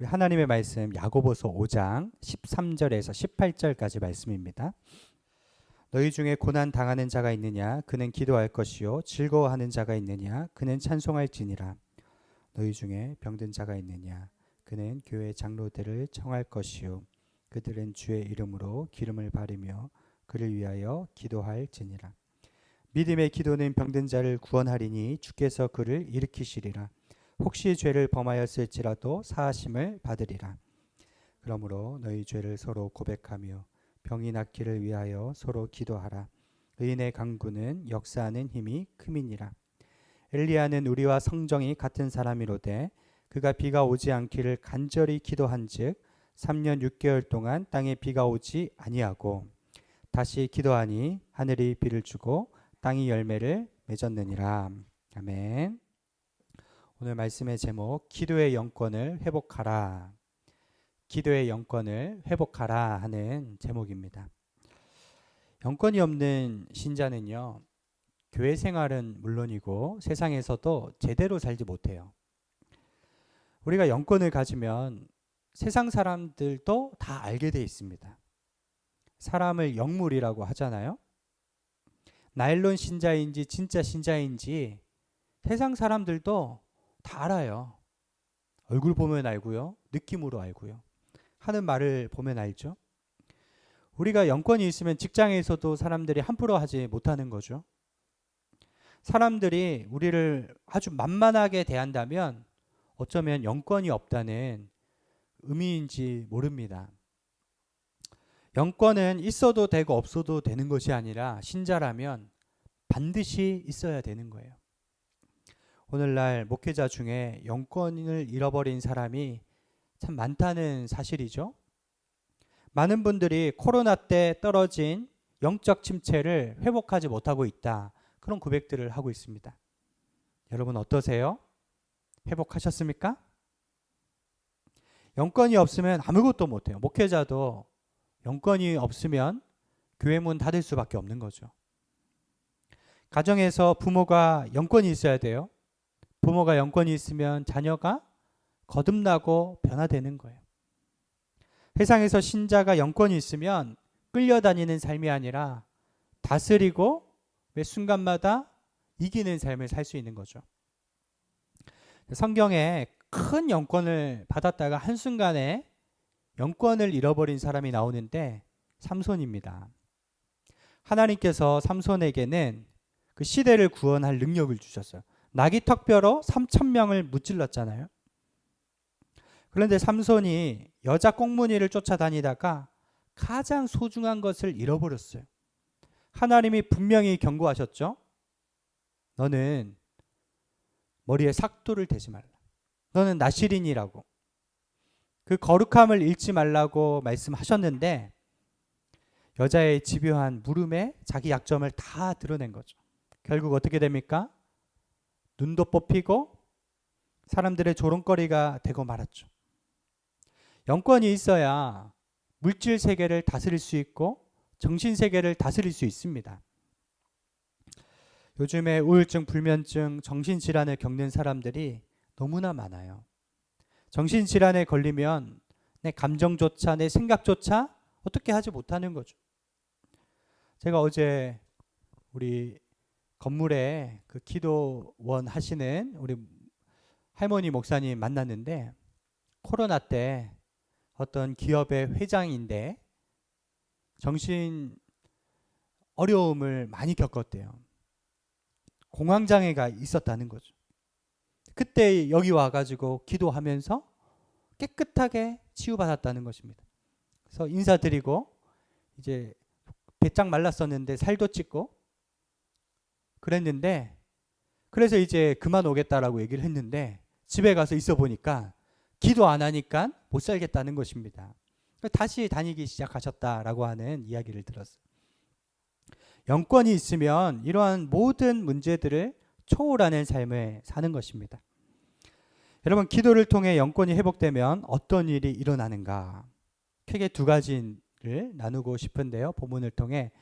우리 하나님의 말씀 야고보서 5장 13절에서 18절까지 말씀입니다. 너희 중에 고난 당하는 자가 있느냐? 그는 기도할 것이요 즐거워하는 자가 있느냐? 그는 찬송할지니라. 너희 중에 병든 자가 있느냐? 그는 교회 장로들을 청할 것이요 그들은 주의 이름으로 기름을 바르며 그를 위하여 기도할지니라. 믿음의 기도는 병든 자를 구원하리니 주께서 그를 일으키시리라 혹시 죄를 범하였을지라도 사하심을 받으리라 그러므로 너희 죄를 서로 고백하며 병이 낫기를 위하여 서로 기도하라. 의인의 강구는 역사하는 힘이 크미니라. 엘리야는 우리와 성정이 같은 사람이로되 그가 비가 오지 않기를 간절히 기도한즉 3년 6개월 동안 땅에 비가 오지 아니하고 다시 기도하니 하늘이 비를 주고 땅이 열매를 맺었느니라. 아멘. 오늘 말씀의 제목 기도의 영권을 회복하라. 기도의 영권을 회복하라 하는 제목입니다. 영권이 없는 신자는요, 교회 생활은 물론이고 세상에서도 제대로 살지 못해요. 우리가 영권을 가지면 세상 사람들도 다 알게 돼 있습니다. 사람을 영물이라고 하잖아요. 나일론 신자인지 진짜 신자인지 세상 사람들도 다 알아요. 얼굴 보면 알고요. 느낌으로 알고요. 하는 말을 보면 알죠. 우리가 영권이 있으면 직장에서도 사람들이 함부로 하지 못하는 거죠. 사람들이 우리를 아주 만만하게 대한다면 어쩌면 영권이 없다는 의미인지 모릅니다. 영권은 있어도 되고 없어도 되는 것이 아니라 신자라면 반드시 있어야 되는 거예요. 오늘날 목회자 중에 영권을 잃어버린 사람이 참 많다는 사실이죠. 많은 분들이 코로나 때 떨어진 영적 침체를 회복하지 못하고 있다. 그런 고백들을 하고 있습니다. 여러분 어떠세요? 회복하셨습니까? 영권이 없으면 아무것도 못해요. 목회자도 영권이 없으면 교회 문 닫을 수밖에 없는 거죠. 가정에서 부모가 영권이 있어야 돼요. 부모가 영권이 있으면 자녀가 거듭나고 변화되는 거예요. 세상에서 신자가 영권이 있으면 끌려다니는 삶이 아니라 다스리고 매 순간마다 이기는 삶을 살 수 있는 거죠. 성경에 큰 영권을 받았다가 한순간에 영권을 잃어버린 사람이 나오는데 삼손입니다. 하나님께서 삼손에게는 그 시대를 구원할 능력을 주셨어요. 나귀 턱뼈로 3천 명을 무찔렀잖아요. 그런데 삼손이 여자 꽁무니를 쫓아다니다가 가장 소중한 것을 잃어버렸어요. 하나님이 분명히 경고하셨죠. 너는 머리에 삭도를 대지 말라. 너는 나시린이라고. 그 거룩함을 잃지 말라고 말씀하셨는데 여자의 집요한 물음에 자기 약점을 다 드러낸 거죠. 결국 어떻게 됩니까? 눈도 뽑히고 사람들의 조롱거리가 되고 말았죠. 영권이 있어야 물질 세계를 다스릴 수 있고 정신 세계를 다스릴 수 있습니다. 요즘에 우울증, 불면증, 정신질환을 겪는 사람들이 너무나 많아요. 정신질환에 걸리면 내 감정조차, 내 생각조차 어떻게 하지 못하는 거죠. 제가 어제 우리 건물에 그 기도원 하시는 우리 할머니 목사님 만났는데 코로나 때 어떤 기업의 회장인데 정신 어려움을 많이 겪었대요. 공황장애가 있었다는 거죠. 그때 여기 와가지고 기도하면서 깨끗하게 치유받았다는 것입니다. 그래서 인사드리고 이제 배짱 말랐었는데 살도 찌고 그랬는데 그래서 이제 그만 오겠다라고 얘기를 했는데 집에 가서 있어 보니까 기도 안 하니까 못 살겠다는 것입니다. 다시 다니기 시작하셨다라고 하는 이야기를 들었어요. 영권이 있으면 이러한 모든 문제들을 초월하는 삶을 사는 것입니다. 여러분, 기도를 통해 영권이 회복되면 어떤 일이 일어나는가? 크게 두 가지를 나누고 싶은데요. 본문을 통해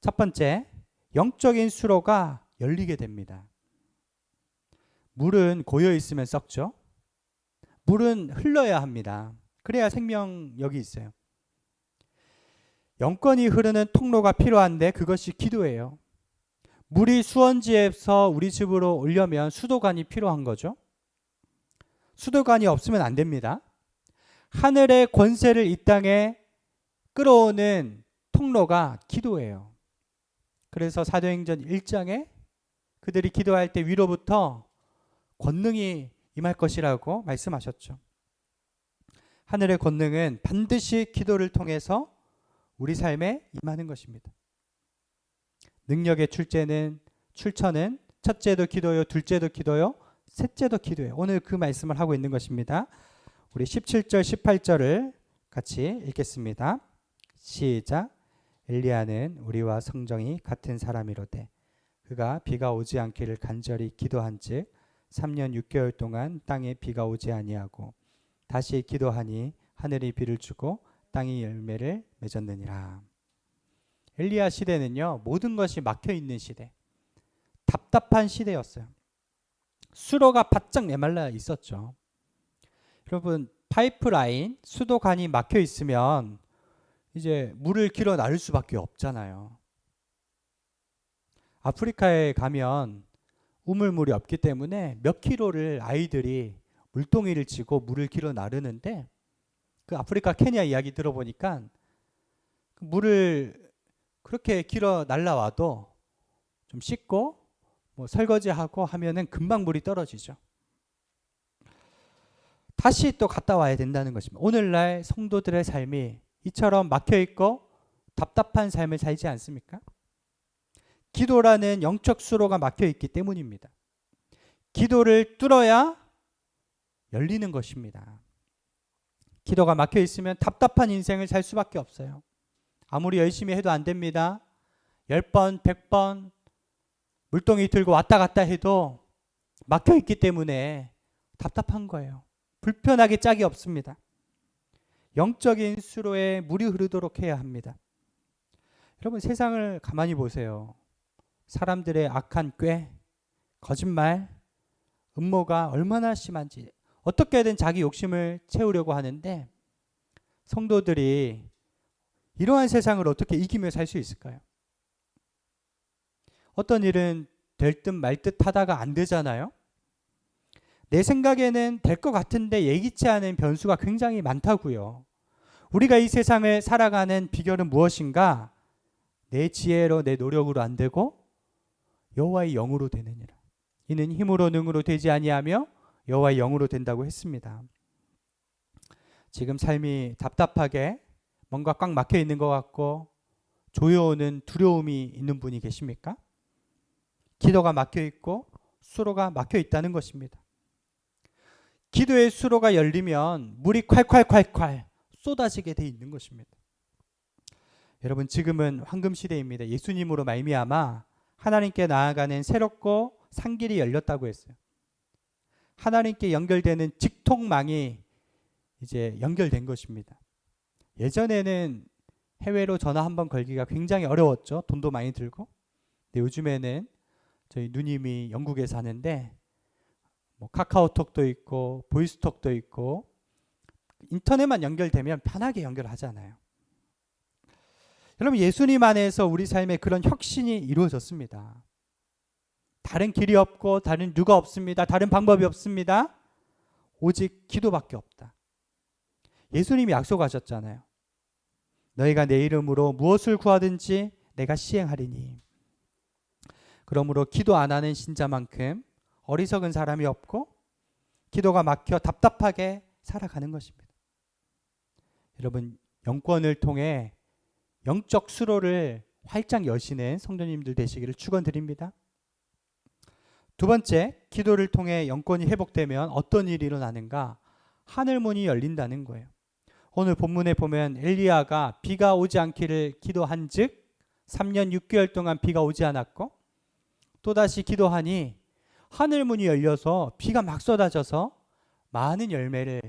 첫 번째, 영적인 수로가 열리게 됩니다. 물은 고여 있으면 썩죠. 물은 흘러야 합니다. 그래야 생명력이 있어요. 영권이 흐르는 통로가 필요한데 그것이 기도예요. 물이 수원지에서 우리 집으로 오려면 수도관이 필요한 거죠. 수도관이 없으면 안 됩니다. 하늘의 권세를 이 땅에 끌어오는 통로가 기도예요. 그래서 사도행전 1장에 그들이 기도할 때 위로부터 권능이 임할 것이라고 말씀하셨죠. 하늘의 권능은 반드시 기도를 통해서 우리 삶에 임하는 것입니다. 능력의 출제는 출처는 첫째도 기도요, 둘째도 기도요, 셋째도 기도예요. 오늘 그 말씀을 하고 있는 것입니다. 우리 17절, 18절을 같이 읽겠습니다. 시작. 엘리야는 우리와 성정이 같은 사람이로되 그가 비가 오지 않기를 간절히 기도한즉 3년 6개월 동안 땅에 비가 오지 아니하고 다시 기도하니 하늘이 비를 주고 땅이 열매를 맺었느니라. 엘리야 시대는요 모든 것이 막혀 있는 시대, 답답한 시대였어요. 수로가 바짝 메말라 있었죠. 여러분 파이프라인 수도관이 막혀 있으면 이제 물을 길어 나를 수밖에 없잖아요. 아프리카에 가면 우물물이 없기 때문에 몇 킬로를 아이들이 물동이를 치고 물을 길어 나르는데 그 아프리카 케냐 이야기 들어보니까 그 물을 그렇게 길어 날라와도 좀 씻고 뭐 설거지하고 하면은 금방 물이 떨어지죠. 다시 또 갔다 와야 된다는 것입니다. 오늘날 성도들의 삶이 이처럼 막혀 있고 답답한 삶을 살지 않습니까? 기도라는 영적 수로가 막혀 있기 때문입니다. 기도를 뚫어야 열리는 것입니다. 기도가 막혀 있으면 답답한 인생을 살 수밖에 없어요. 아무리 열심히 해도 안 됩니다. 10번, 100번 물동이 들고 왔다 갔다 해도 막혀 있기 때문에 답답한 거예요. 불편하게 짝이 없습니다. 영적인 수로에 물이 흐르도록 해야 합니다. 여러분 세상을 가만히 보세요. 사람들의 악한 꾀, 거짓말, 음모가 얼마나 심한지 어떻게든 자기 욕심을 채우려고 하는데 성도들이 이러한 세상을 어떻게 이기며 살 수 있을까요? 어떤 일은 될 듯 말 듯 하다가 안 되잖아요. 내 생각에는 될 것 같은데 예기치 않은 변수가 굉장히 많다고요. 우리가 이 세상을 살아가는 비결은 무엇인가? 내 지혜로 내 노력으로 안 되고 여호와의 영으로 되느니라. 이는 힘으로 능으로 되지 아니하며 여호와의 영으로 된다고 했습니다. 지금 삶이 답답하게 뭔가 꽉 막혀 있는 것 같고 조여오는 두려움이 있는 분이 계십니까? 기도가 막혀 있고 수로가 막혀 있다는 것입니다. 기도의 수로가 열리면 물이 콸콸콸콸 쏟아지게 돼 있는 것입니다. 여러분 지금은 황금 시대입니다. 예수님으로 말미암아 하나님께 나아가는 새롭고 산 길이 열렸다고 했어요. 하나님께 연결되는 직통망이 이제 연결된 것입니다. 예전에는 해외로 전화 한번 걸기가 굉장히 어려웠죠. 돈도 많이 들고. 근데 요즘에는 저희 누님이 영국에 사는데 뭐 카카오톡도 있고 보이스톡도 있고 인터넷만 연결되면 편하게 연결하잖아요. 여러분 예수님 안에서 우리 삶에 그런 혁신이 이루어졌습니다. 다른 길이 없고 다른 누가 없습니다. 다른 방법이 없습니다. 오직 기도밖에 없다. 예수님이 약속하셨잖아요. 너희가 내 이름으로 무엇을 구하든지 내가 시행하리니. 그러므로 기도 안 하는 신자만큼 어리석은 사람이 없고 기도가 막혀 답답하게 살아가는 것입니다. 여러분 영권을 통해 영적 수로를 활짝 여시는 성도님들 되시기를 축원드립니다. 두 번째, 기도를 통해 영권이 회복되면 어떤 일이 일어나는가? 하늘 문이 열린다는 거예요. 오늘 본문에 보면 엘리야가 비가 오지 않기를 기도한즉 3년 6개월 동안 비가 오지 않았고 또다시 기도하니 하늘 문이 열려서 비가 막 쏟아져서 많은 열매를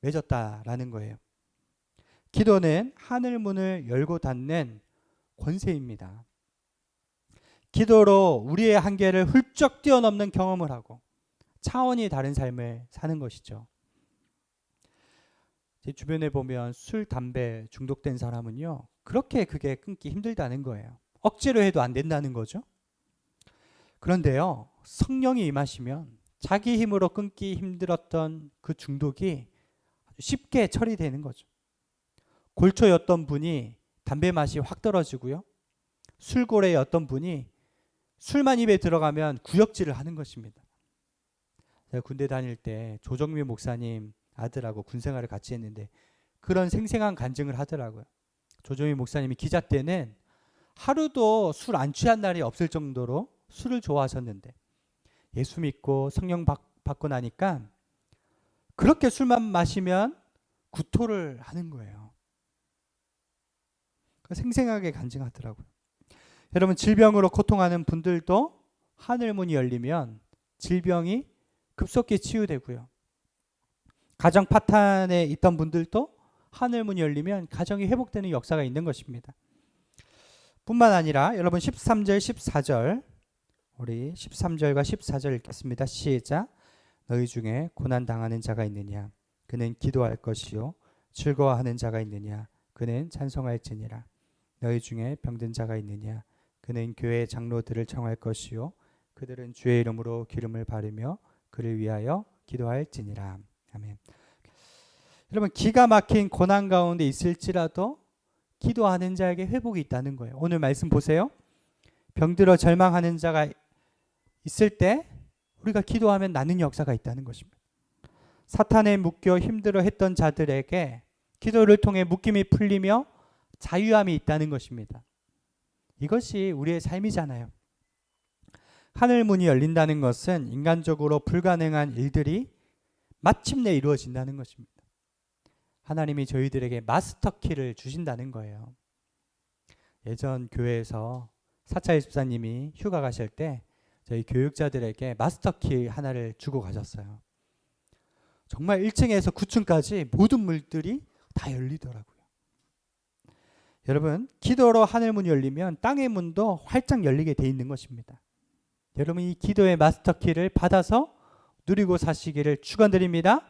맺었다라는 거예요. 기도는 하늘 문을 열고 닫는 권세입니다. 기도로 우리의 한계를 훌쩍 뛰어넘는 경험을 하고 차원이 다른 삶을 사는 것이죠. 제 주변에 보면 술, 담배 중독된 사람은요. 그렇게 그게 끊기 힘들다는 거예요. 억지로 해도 안 된다는 거죠. 그런데요. 성령이 임하시면 자기 힘으로 끊기 힘들었던 그 중독이 쉽게 처리되는 거죠. 골초였던 분이 담배 맛이 확 떨어지고요. 술고래였던 분이 술만 입에 들어가면 구역질을 하는 것입니다. 제가 군대 다닐 때 조정미 목사님 아들하고 군 생활을 같이 했는데 그런 생생한 간증을 하더라고요. 조정미 목사님이 기자 때는 하루도 술 안 취한 날이 없을 정도로 술을 좋아하셨는데 예수 믿고 성령 받, 받고 나니까 그렇게 술만 마시면 구토를 하는 거예요. 그 생생하게 간증하더라고요. 여러분 질병으로 고통하는 분들도 하늘 문이 열리면 질병이 급속히 치유되고요. 가정 파탄에 있던 분들도 하늘 문이 열리면 가정이 회복되는 역사가 있는 것입니다. 뿐만 아니라 여러분 13절 14절 우리 13절과 14절 읽겠습니다. 시작. 너희 중에 고난 당하는 자가 있느냐 그는 기도할 것이요 즐거워하는 자가 있느냐 그는 찬송할지니라 너희 중에 병든 자가 있느냐 그는 교회 장로들을 청할 것이요 그들은 주의 이름으로 기름을 바르며 그를 위하여 기도할지니라 아멘. 여러분 기가 막힌 고난 가운데 있을지라도 기도하는 자에게 회복이 있다는 거예요. 오늘 말씀 보세요. 병들어 절망하는 자가 있을 때 우리가 기도하면 나는 역사가 있다는 것입니다. 사탄에 묶여 힘들어 했던 자들에게 기도를 통해 묶임이 풀리며 자유함이 있다는 것입니다. 이것이 우리의 삶이잖아요. 하늘 문이 열린다는 것은 인간적으로 불가능한 일들이 마침내 이루어진다는 것입니다. 하나님이 저희들에게 마스터 키를 주신다는 거예요. 예전 교회에서 사차일 집사님이 휴가 가실 때 저희 교육자들에게 마스터 키 하나를 주고 가셨어요. 정말 1층에서 9층까지 모든 물들이 다 열리더라고요. 여러분, 기도로 하늘 문이 열리면 땅의 문도 활짝 열리게 돼 있는 것입니다. 여러분 이 기도의 마스터 키를 받아서 누리고 사시기를 축원드립니다.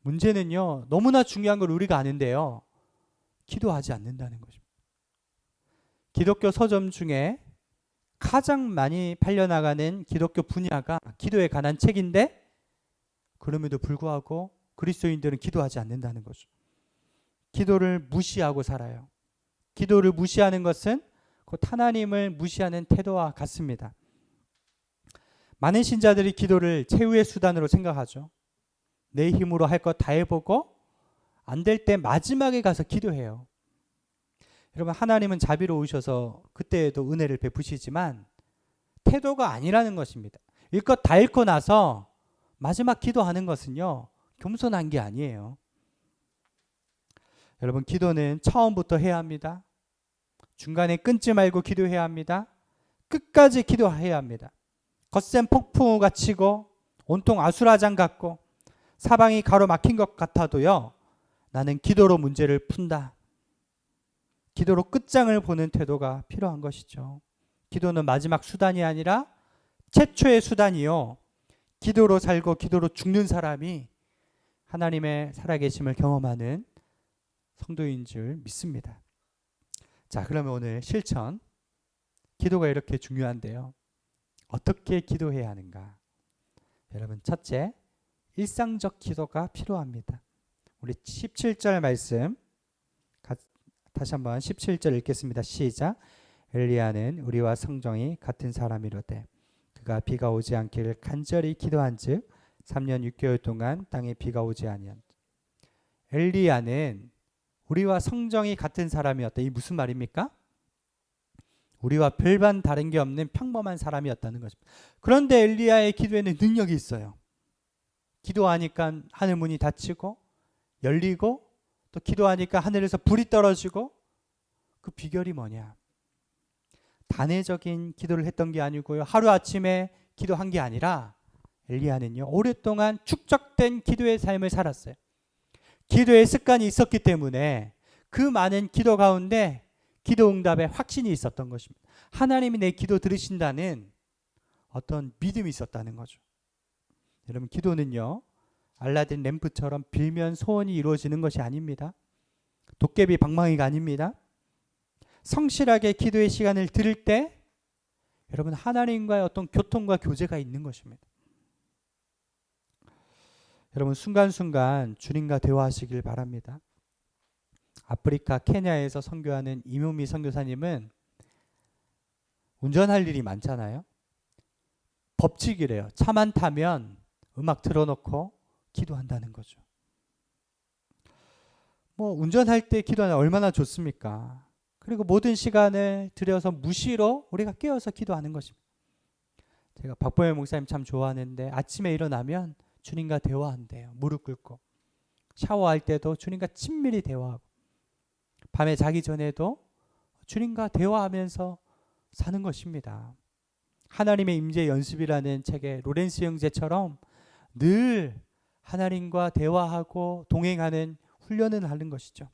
문제는요. 너무나 중요한 걸 우리가 아는데요. 기도하지 않는다는 것입니다. 기독교 서점 중에 가장 많이 팔려나가는 기독교 분야가 기도에 관한 책인데 그럼에도 불구하고 그리스도인들은 기도하지 않는다는 거죠. 기도를 무시하고 살아요. 기도를 무시하는 것은 곧 하나님을 무시하는 태도와 같습니다. 많은 신자들이 기도를 최후의 수단으로 생각하죠. 내 힘으로 할 것 다 해보고 안 될 때 마지막에 가서 기도해요. 여러분 하나님은 자비로우셔서 그때에도 은혜를 베푸시지만 태도가 아니라는 것입니다. 일것 다 잃고 나서 마지막 기도하는 것은요 겸손한 게 아니에요. 여러분 기도는 처음부터 해야 합니다. 중간에 끊지 말고 기도해야 합니다. 끝까지 기도해야 합니다. 거센 폭풍우가 치고 온통 아수라장 같고 사방이 가로막힌 것 같아도요. 나는 기도로 문제를 푼다. 기도로 끝장을 보는 태도가 필요한 것이죠. 기도는 마지막 수단이 아니라 최초의 수단이요. 기도로 살고 기도로 죽는 사람이 하나님의 살아계심을 경험하는 성도인 줄 믿습니다. 자, 그러면 오늘 실천. 기도가 이렇게 중요한데요. 어떻게 기도해야 하는가? 여러분, 첫째, 일상적 기도가 필요합니다. 우리 17절 말씀 다시 한번 17절 읽겠습니다. 시작. 엘리야는 우리와 성정이 같은 사람이로되 그가 비가 오지 않기를 간절히 기도한즉 3년 6개월 동안 땅에 비가 오지 아니한. 엘리야는 우리와 성정이 같은 사람이었다. 이 무슨 말입니까? 우리와 별반 다른 게 없는 평범한 사람이었다는 것입니다. 그런데 엘리야의 기도에는 능력이 있어요. 기도하니까 하늘 문이 닫히고 열리고 또 기도하니까 하늘에서 불이 떨어지고 그 비결이 뭐냐? 단회적인 기도를 했던 게 아니고요. 하루아침에 기도한 게 아니라 엘리야는요. 오랫동안 축적된 기도의 삶을 살았어요. 기도의 습관이 있었기 때문에 그 많은 기도 가운데 기도 응답에 확신이 있었던 것입니다. 하나님이 내 기도 들으신다는 어떤 믿음이 있었다는 거죠. 여러분 기도는요. 알라딘 램프처럼 빌면 소원이 이루어지는 것이 아닙니다. 도깨비 방망이가 아닙니다. 성실하게 기도의 시간을 들을 때 여러분 하나님과의 어떤 교통과 교제가 있는 것입니다. 여러분 순간순간 주님과 대화하시길 바랍니다. 아프리카 케냐에서 선교하는 이묘미 선교사님은 운전할 일이 많잖아요. 법칙이래요. 차만 타면 음악 틀어놓고 기도한다는 거죠. 뭐 운전할 때 기도하는 얼마나 좋습니까? 그리고 모든 시간을 들여서 무시로 우리가 깨어서 기도하는 것입니다. 제가 박보혜 목사님 참 좋아하는데 아침에 일어나면 주님과 대화한대요. 무릎 꿇고 샤워할 때도 주님과 친밀히 대화하고 밤에 자기 전에도 주님과 대화하면서 사는 것입니다. 하나님의 임재 연습이라는 책의 로렌스 형제처럼 늘 하나님과 대화하고 동행하는 훈련을 하는 것이죠.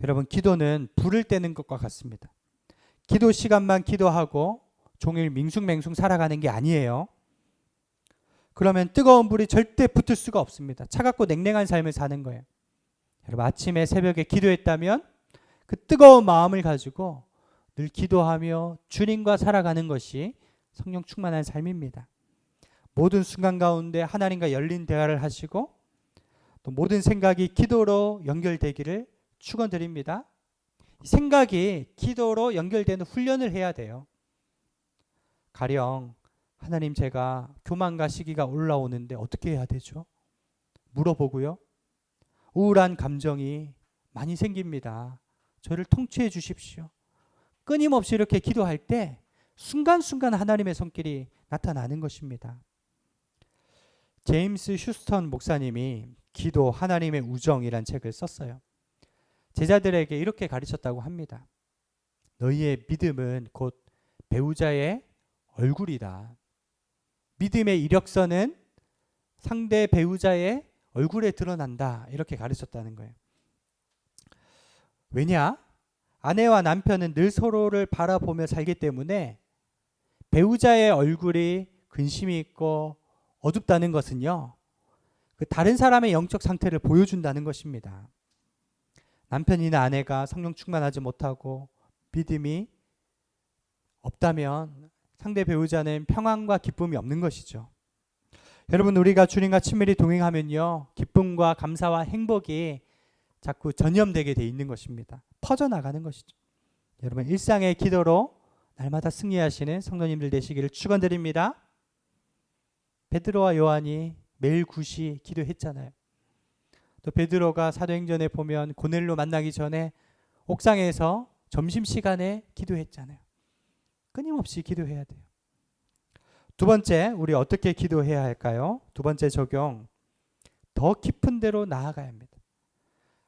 여러분, 기도는 불을 떼는 것과 같습니다. 기도 시간만 기도하고 종일 밍숭맹숭 살아가는 게 아니에요. 그러면 뜨거운 불이 절대 붙을 수가 없습니다. 차갑고 냉랭한 삶을 사는 거예요. 여러분, 아침에 새벽에 기도했다면 그 뜨거운 마음을 가지고 늘 기도하며 주님과 살아가는 것이 성령 충만한 삶입니다. 모든 순간 가운데 하나님과 열린 대화를 하시고 또 모든 생각이 기도로 연결되기를 축원드립니다. 생각이 기도로 연결되는 훈련을 해야 돼요. 가령 하나님 제가 교만과 시기가 올라오는데 어떻게 해야 되죠? 물어보고요. 우울한 감정이 많이 생깁니다. 저를 통치해 주십시오. 끊임없이 이렇게 기도할 때 순간순간 하나님의 손길이 나타나는 것입니다. 제임스 휴스턴 목사님이 기도 하나님의 우정이란 책을 썼어요. 제자들에게 이렇게 가르쳤다고 합니다. 너희의 믿음은 곧 배우자의 얼굴이다. 믿음의 이력서는 상대 배우자의 얼굴에 드러난다. 이렇게 가르쳤다는 거예요. 왜냐? 아내와 남편은 늘 서로를 바라보며 살기 때문에 배우자의 얼굴이 근심이 있고 어둡다는 것은요. 그 다른 사람의 영적 상태를 보여준다는 것입니다. 남편이나 아내가 성령 충만하지 못하고 믿음이 없다면 상대 배우자는 평안과 기쁨이 없는 것이죠. 여러분 우리가 주님과 친밀히 동행하면요. 기쁨과 감사와 행복이 자꾸 전염되게 돼 있는 것입니다. 퍼져나가는 것이죠. 여러분 일상의 기도로 날마다 승리하시는 성도님들 되시기를 축원드립니다. 베드로와 요한이 매일 9시 기도했잖아요. 또 베드로가 사도행전에 보면 고넬로 만나기 전에 옥상에서 점심 시간에 기도했잖아요. 끊임없이 기도해야 돼요. 두 번째, 우리 어떻게 기도해야 할까요? 두 번째 적용. 더 깊은 데로 나아가야 합니다.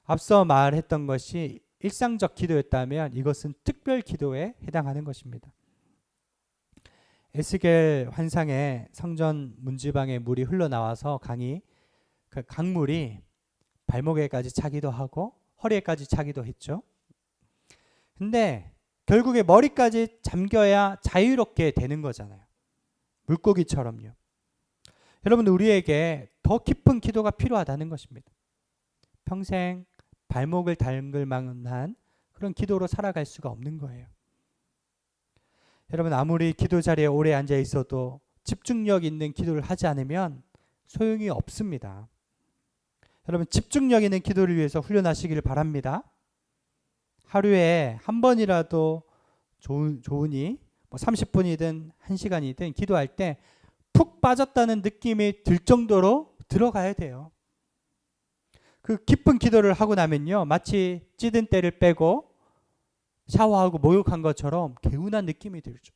앞서 말했던 것이 일상적 기도였다면 이것은 특별 기도에 해당하는 것입니다. 에스겔 환상에 성전 문지방에 물이 흘러나와서 강이 그 강물이 발목에까지 차기도 하고 허리에까지 차기도 했죠. 근데 결국에 머리까지 잠겨야 자유롭게 되는 거잖아요. 물고기처럼요. 여러분 우리에게 더 깊은 기도가 필요하다는 것입니다. 평생 발목을 담글 만한 그런 기도로 살아갈 수가 없는 거예요. 여러분 아무리 기도 자리에 오래 앉아 있어도 집중력 있는 기도를 하지 않으면 소용이 없습니다. 여러분 집중력 있는 기도를 위해서 훈련하시기를 바랍니다. 하루에 한 번이라도 좋으니 뭐 30분이든 1시간이든 기도할 때 푹 빠졌다는 느낌이 들 정도로 들어가야 돼요. 그 깊은 기도를 하고 나면요. 마치 찌든 때를 빼고 샤워하고 목욕한 것처럼 개운한 느낌이 들죠.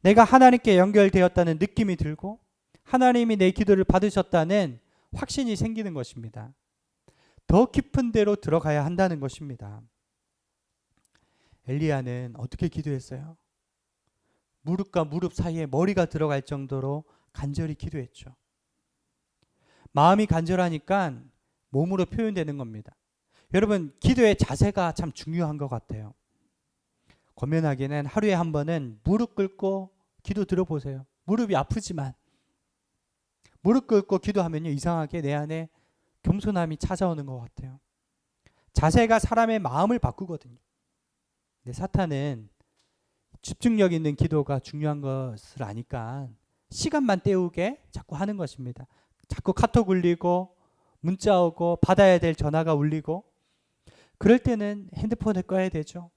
내가 하나님께 연결되었다는 느낌이 들고 하나님이 내 기도를 받으셨다는 확신이 생기는 것입니다. 더 깊은 데로 들어가야 한다는 것입니다. 엘리야는 어떻게 기도했어요? 무릎과 무릎 사이에 머리가 들어갈 정도로 간절히 기도했죠. 마음이 간절하니까 몸으로 표현되는 겁니다. 여러분, 기도의 자세가 참 중요한 것 같아요. 권면하기는 하루에 한 번은 무릎 꿇고 기도 들어보세요. 무릎이 아프지만 무릎 꿇고 기도하면요 이상하게 내 안에 겸손함이 찾아오는 것 같아요. 자세가 사람의 마음을 바꾸거든요. 근데 사탄은 집중력 있는 기도가 중요한 것을 아니까 시간만 때우게 자꾸 하는 것입니다. 자꾸 카톡 울리고 문자 오고 받아야 될 전화가 울리고 그럴 때는 핸드폰을 꺼야 되죠.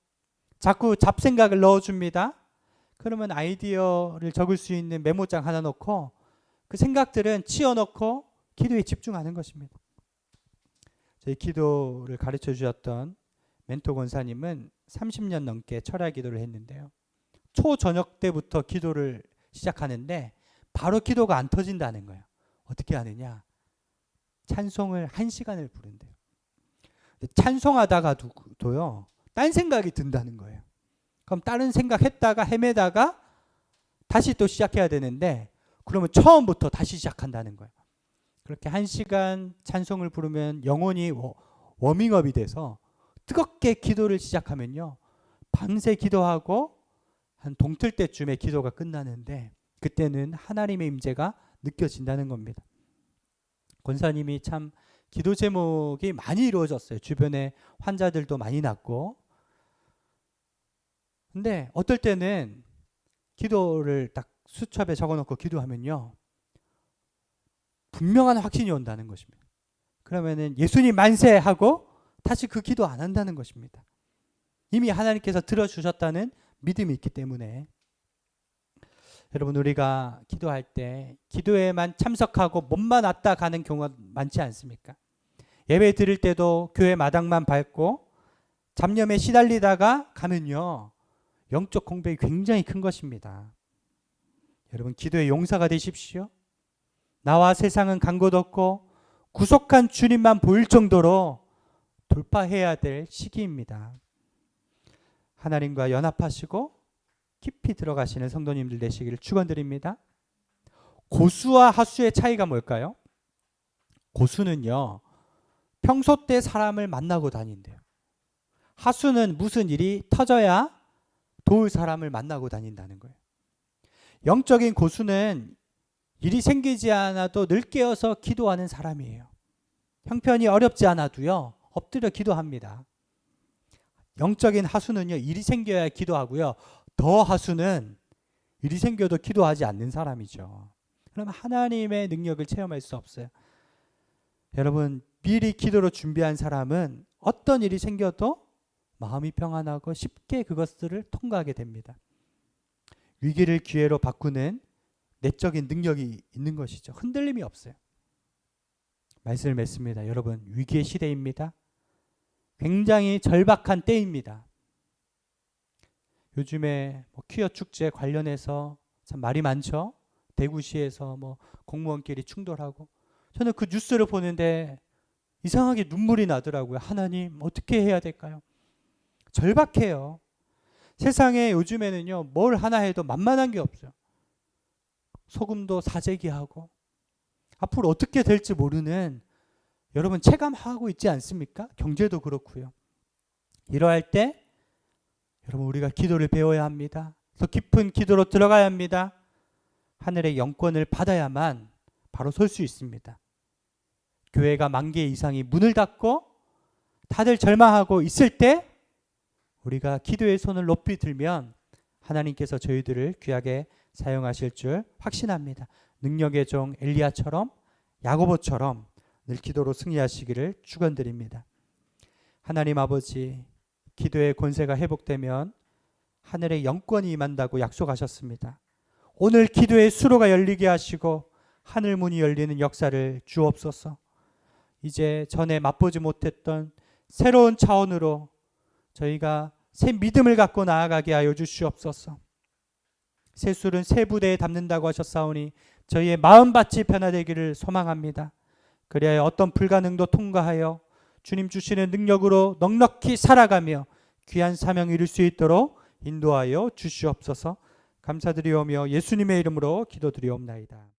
자꾸 잡생각을 넣어줍니다. 그러면 아이디어를 적을 수 있는 메모장 하나 놓고 그 생각들은 치워놓고 기도에 집중하는 것입니다. 저희 기도를 가르쳐 주셨던 멘토 권사님은 30년 넘게 철야 기도를 했는데요. 초저녁 때부터 기도를 시작하는데 바로 기도가 안 터진다는 거예요. 어떻게 하느냐? 찬송을 한 시간을 부른대요. 찬송하다가도요, 딴 생각이 든다는 거예요. 그럼 다른 생각 했다가 헤매다가 다시 또 시작해야 되는데, 그러면 처음부터 다시 시작한다는 거예요. 그렇게 한 시간 찬송을 부르면 영혼이 워밍업이 돼서 뜨겁게 기도를 시작하면요. 밤새 기도하고 한 동틀 때쯤에 기도가 끝나는데 그때는 하나님의 임재가 느껴진다는 겁니다. 권사님이 참 기도 제목이 많이 이루어졌어요. 주변에 환자들도 많이 났고. 근데 어떨 때는 기도를 딱 수첩에 적어 놓고 기도하면요. 분명한 확신이 온다는 것입니다. 그러면은 예수님 만세 하고 다시 그 기도 안 한다는 것입니다. 이미 하나님께서 들어주셨다는 믿음이 있기 때문에 여러분 우리가 기도할 때 기도에만 참석하고 몸만 왔다 가는 경우가 많지 않습니까? 예배 드릴 때도 교회 마당만 밟고 잡념에 시달리다가 가면요 영적 공백이 굉장히 큰 것입니다. 여러분 기도의 용사가 되십시오. 나와 세상은 간 곳 없고 구속한 주님만 보일 정도로 돌파해야 될 시기입니다. 하나님과 연합하시고 깊이 들어가시는 성도님들 되시기를 축원드립니다. 고수와 하수의 차이가 뭘까요? 고수는요. 평소 때 사람을 만나고 다닌대요. 하수는 무슨 일이 터져야 도울 사람을 만나고 다닌다는 거예요. 영적인 고수는 일이 생기지 않아도 늘 깨어서 기도하는 사람이에요. 형편이 어렵지 않아도요. 엎드려 기도합니다. 영적인 하수는요. 일이 생겨야 기도하고요. 더 하수는 일이 생겨도 기도하지 않는 사람이죠. 그럼 하나님의 능력을 체험할 수 없어요. 여러분 미리 기도로 준비한 사람은 어떤 일이 생겨도 마음이 평안하고 쉽게 그것들을 통과하게 됩니다. 위기를 기회로 바꾸는 내적인 능력이 있는 것이죠. 흔들림이 없어요. 말씀을 맺습니다. 여러분 위기의 시대입니다. 굉장히 절박한 때입니다. 요즘에 뭐 퀴어 축제 관련해서 참 말이 많죠. 대구시에서 뭐 공무원끼리 충돌하고 저는 그 뉴스를 보는데 이상하게 눈물이 나더라고요. 하나님 어떻게 해야 될까요? 절박해요. 세상에 요즘에는요 뭘 하나 해도 만만한 게 없어요. 소금도 사재기하고 앞으로 어떻게 될지 모르는 여러분 체감하고 있지 않습니까? 경제도 그렇고요. 이러할 때 여러분 우리가 기도를 배워야 합니다. 더 깊은 기도로 들어가야 합니다. 하늘의 영권을 받아야만 바로 설 수 있습니다. 교회가 만개 이상이 문을 닫고 다들 절망하고 있을 때 우리가 기도의 손을 높이 들면 하나님께서 저희들을 귀하게 사용하실 줄 확신합니다. 능력의 종 엘리야처럼 야고보처럼 늘 기도로 승리하시기를 축원드립니다. 하나님 아버지 기도의 권세가 회복되면 하늘의 영권이 임한다고 약속하셨습니다. 오늘 기도의 수로가 열리게 하시고 하늘 문이 열리는 역사를 주옵소서. 이제 전에 맛보지 못했던 새로운 차원으로 저희가 새 믿음을 갖고 나아가게 하여 주시옵소서. 새 술은 새 부대에 담는다고 하셨사오니 저희의 마음밭이 변화되기를 소망합니다. 그리하여 어떤 불가능도 통과하여 주님 주시는 능력으로 넉넉히 살아가며 귀한 사명 이룰 수 있도록 인도하여 주시옵소서. 감사드리오며 예수님의 이름으로 기도드리옵나이다.